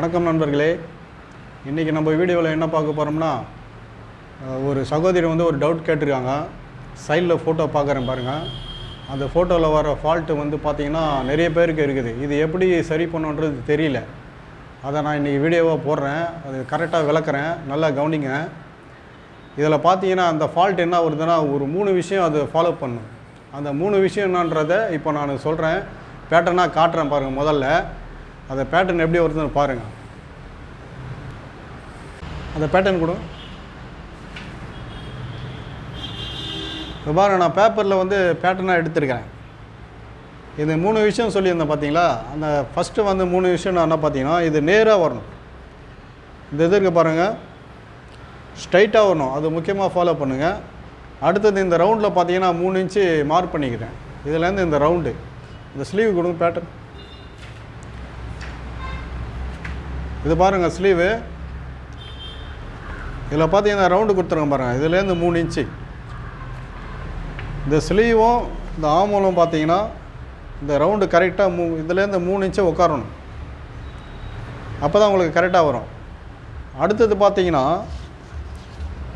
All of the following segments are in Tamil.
வணக்கம் நண்பர்களே. இன்றைக்கி நம்ம வீடியோவில் என்ன பார்க்க போகிறோம்னா ஒரு சகோதரி வந்து ஒரு டவுட் கேட்டிருக்காங்க. சைடில் ஃபோட்டோ பார்க்குறேன் பாருங்கள் அந்த ஃபோட்டோவில் வர ஃபால்ட்டு வந்து பார்த்திங்கன்னா நிறைய பேருக்கு இருக்குது. இது எப்படி சரி பண்ணுன்றது தெரியல. அதை நான் இன்றைக்கி வீடியோவாக போடுறேன். அது கரெக்டாக விளக்குறேன். நல்லா கவனிங்க. இதில் பார்த்தீங்கன்னா அந்த ஃபால்ட் என்ன வருதுன்னா ஒரு மூணு விஷயம் அது ஃபாலோ பண்ணும். அந்த மூணு விஷயம் என்னன்றதை இப்போ நான் சொல்கிறேன் பேட்டர்னாக காட்டுறேன் பாருங்கள் முதல்ல. அந்த பேட்டர்ன் எப்படி வருதுன்னு பாருங்கள் அந்த பேட்டர்ன் கொடுங்க இப்போ பாருங்க நான் பேப்பரில் வந்து பேட்டர்னாக எடுத்திருக்கிறேன். இது மூணு விஷயம் சொல்லியிருந்தேன் பார்த்தீங்களா அந்த ஃபஸ்ட்டு வந்து மூணு விஷயம் நான் என்ன பார்த்தீங்கன்னா இது நேராக வரணும். இந்த இது இருக்கு பாருங்கள் ஸ்ட்ரைட்டாக வரணும். அது முக்கியமாக ஃபாலோ பண்ணுங்கள் அடுத்தது இந்த ரவுண்டில் பார்த்தீங்கன்னா மூணு இன்ச்சு மார்க் பண்ணிக்கிறேன். இதுலேருந்து இந்த ரவுண்டு இந்த ஸ்லீவ் கொடுங்க பேட்டர்ன் இது பாருங்கள் ஸ்லீவு இதில் பார்த்தீங்கன்னா ரவுண்டு கொடுத்துருங்க பாருங்கள் இதுலேருந்து மூணு இன்ச்சு. இந்த ஸ்லீவும் இந்த ஆமூலம் பார்த்தீங்கன்னா இந்த ரவுண்டு கரெக்டாக மூ இதுலேருந்து மூணு இன்ச்சு உட்காரணும். அப்போ தான் உங்களுக்கு கரெக்டாக வரும். அடுத்தது பார்த்தீங்கன்னா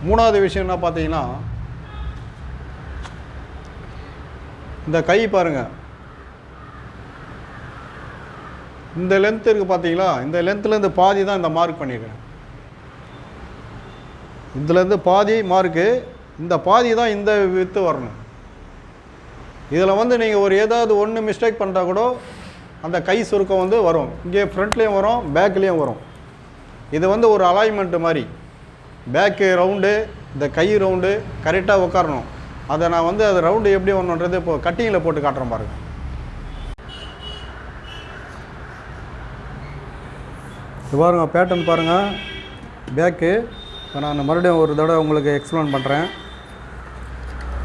மூணாவது விஷயம்னா பார்த்தீங்கன்னா இந்த கை பாருங்கள் இந்த லென்த் இருக்குது பார்த்தீங்களா இந்த லென்த்துலேருந்து பாதி தான் இந்த மார்க் பண்ணியிருக்கேன் இதுலேருந்து பாதி மார்க்கு இந்த பாதி தான் இந்த வித்து வரணும். இதில் வந்து நீங்கள் ஒரு ஏதாவது ஒன்று மிஸ்டேக் பண்ணுறா கூட அந்த கை சுருக்கம் வந்து வரும். இங்கே ஃப்ரண்ட்லேயும் வரும் பேக்லேயும் வரும். இது வந்து ஒரு அலைன்மெண்ட்டு மாதிரி. பேக்கு ரவுண்டு இந்த கை ரவுண்டு கரெக்டாக உட்காரணும். அதை நான் வந்து அது ரவுண்டு எப்படி வரணுன்றது இப்போ கட்டிங்கில் போட்டு காட்டுறேன் பாருங்கள் இது பாருங்கள் பேட்டர்ன் பாருங்கள் பேக்கு இப்போ நான் மறுபடியும் ஒரு தடவை உங்களுக்கு எக்ஸ்பிளைன் பண்ணுறேன்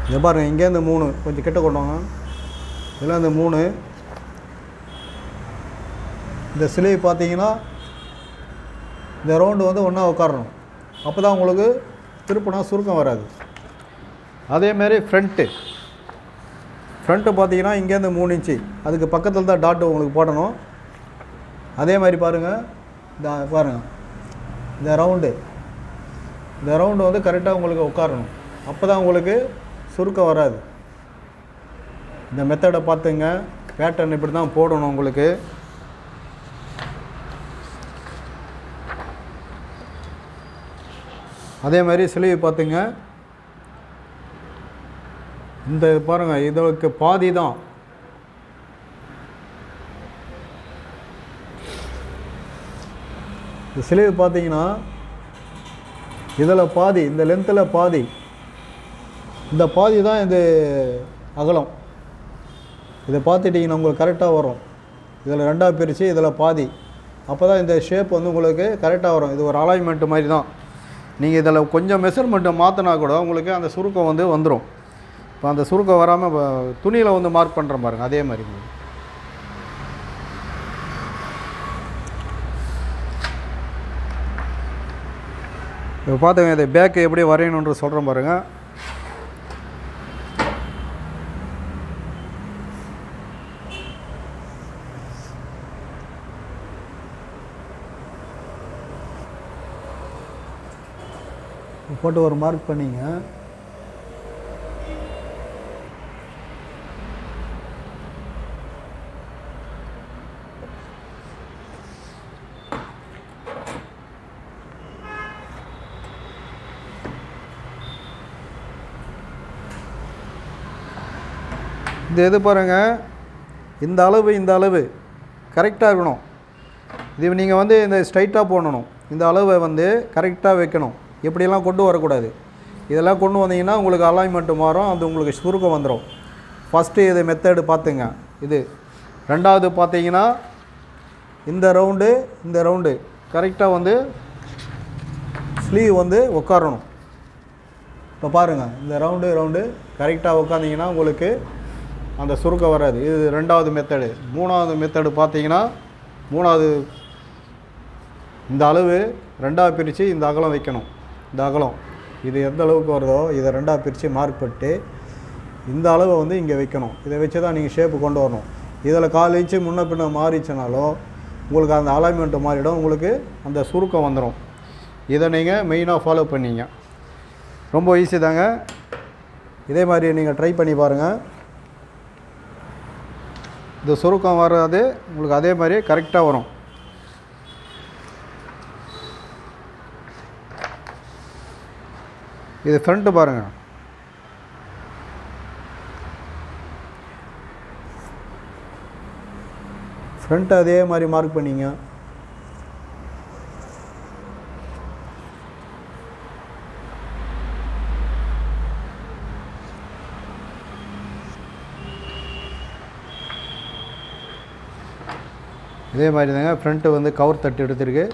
இது பாருங்கள் இங்கேருந்து மூணு. கொஞ்சம் கிட்ட கொண்டு வாங்க. இதில் இந்த மூணு. இந்த சிலை பார்த்தீங்கன்னா இந்த ரவுண்டு வந்து ஒன்றா உட்காரணும். அப்போ தான் உங்களுக்கு திருப்பினா சுருக்கம் வராது. அதேமாரி ஃப்ரண்ட்டு ஃப்ரண்ட்டு பார்த்தீங்கன்னா இங்கேருந்து மூணு இன்ச்சு அதுக்கு பக்கத்தில் தான் டாட்டு உங்களுக்கு போடணும். அதே மாதிரி பாருங்கள் இந்த பாருங்கள் இந்த ரவுண்டு இந்த ரவுண்டு வந்து கரெக்டாக உங்களுக்கு உட்காரணும். அப்போ தான் உங்களுக்கு சுருக்கம் வராது. இந்த மெத்தடை பார்த்துங்க. பேட்டர்ன் இப்படி தான் போடணும் உங்களுக்கு. அதே மாதிரி சிலுவை பார்த்துங்க. இந்த பாருங்கள் இதற்கு பாதி தான் இந்த சிலையை பார்த்தீங்கன்னா இதில் பாதி இந்த லென்த்தில் பாதி இந்த பாதி தான் இது அகலம். இதை பார்த்துட்டிங்கன்னா உங்களுக்கு கரெக்டாக வரும். இதில் ரெண்டாக பிரித்து இதில் பாதி. அப்போ தான் இந்த ஷேப் வந்து உங்களுக்கு கரெக்டாக வரும். இது ஒரு அலைன்மெண்ட் மாதிரி தான். நீங்கள் இதில் கொஞ்சம் மெஷர்மெண்ட்டை மாற்றினா கூட உங்களுக்கு அந்த சுருக்கம் வந்து வந்துடும் இப்போ அந்த சுருக்கம் வராமல் துணியில் வந்து மார்க் பண்ணுற பாருங்க அதே மாதிரி. இப்போ பார்த்துங்க இதை பேக்கு எப்படி வரையணுன்ற சொல்கிறேன் பாருங்கள் போட்டு ஒரு மார்க் பண்ணிங்க. இந்த இது பாருங்கள் இந்த அளவு இந்த அளவு. கரெக்டாக இருக்கணும். இது நீங்கள் வந்து இந்த ஸ்ட்ரைட்டாக போடணும். இந்த அளவை வந்து கரெக்டாக வைக்கணும். இப்படியெல்லாம் கொண்டு வரக்கூடாது. இதெல்லாம் கொண்டு வந்தீங்கன்னா உங்களுக்கு அலைன்மெண்ட் மாறும். அது உங்களுக்கு சுருக்கம் வந்துடும் ஃபஸ்ட்டு இது மெத்தடு பார்த்துங்க. இது. ரெண்டாவது பார்த்தீங்கன்னா இந்த ரவுண்டு இந்த ரவுண்டு கரெக்டாக வந்து ஸ்லீவ் வந்து உட்காரணும் இப்போ பாருங்கள் இந்த ரவுண்டு ரவுண்டு கரெக்டாக உட்காந்திங்கன்னா உங்களுக்கு அந்த சுருக்கம் வராது. இது ரெண்டாவது மெத்தடு மூணாவது மெத்தடு பார்த்தீங்கன்னா மூணாவது இந்த அளவு ரெண்டாக பிரித்து இந்த அகலம் வைக்கணும். இந்த அகலம். இது எந்த அளவுக்கு வருதோ இதை ரெண்டாக பிரித்து மார்க் இந்த அளவை வந்து இங்கே வைக்கணும். இதை வச்சு தான் நீங்கள் ஷேப்பு கொண்டு வரணும். இதில் கால் இன்ச்சு முன்ன பின்ன மாறிச்சுனாலும் உங்களுக்கு அந்த அலைன்மெண்ட்டு மாறிடும். உங்களுக்கு அந்த சுருக்கம் வந்துடும் இதை நீங்கள் மெயினாக ஃபாலோ பண்ணீங்க. ரொம்ப ஈஸி தாங்க. இதே மாதிரி நீங்கள் ட்ரை பண்ணி பாருங்கள் இந்த சுருக்கம் வராது உங்களுக்கு அதே மாதிரி கரெக்டாக வரும். இது ஃப்ரண்ட்டு பாருங்கள் ஃப்ரண்ட் அதே மாதிரி மார்க் பண்ணிங்க. இதே மாதிரி தாங்க ஃப்ரண்ட்டு வந்து கவர் தட்டு எடுத்திருக்கு.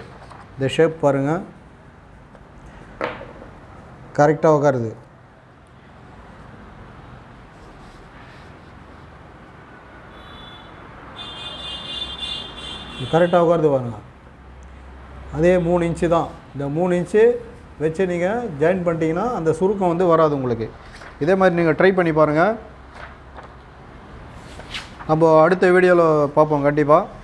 இந்த ஷேப் பாருங்கள் கரெக்டாக உட்காருது கரெக்டாக உட்காருது பாருங்கள் அதே மூணு இன்ச்சு தான். இந்த மூணு இன்ச்சு வச்சு நீங்கள் ஜாயின் பண்ணிட்டீங்கன்னா அந்த சுருக்கம் வந்து வராது உங்களுக்கு. இதே மாதிரி நீங்கள் ட்ரை பண்ணி பாருங்கள் நம்ம அடுத்த வீடியோவில் பார்ப்போம் கண்டிப்பாக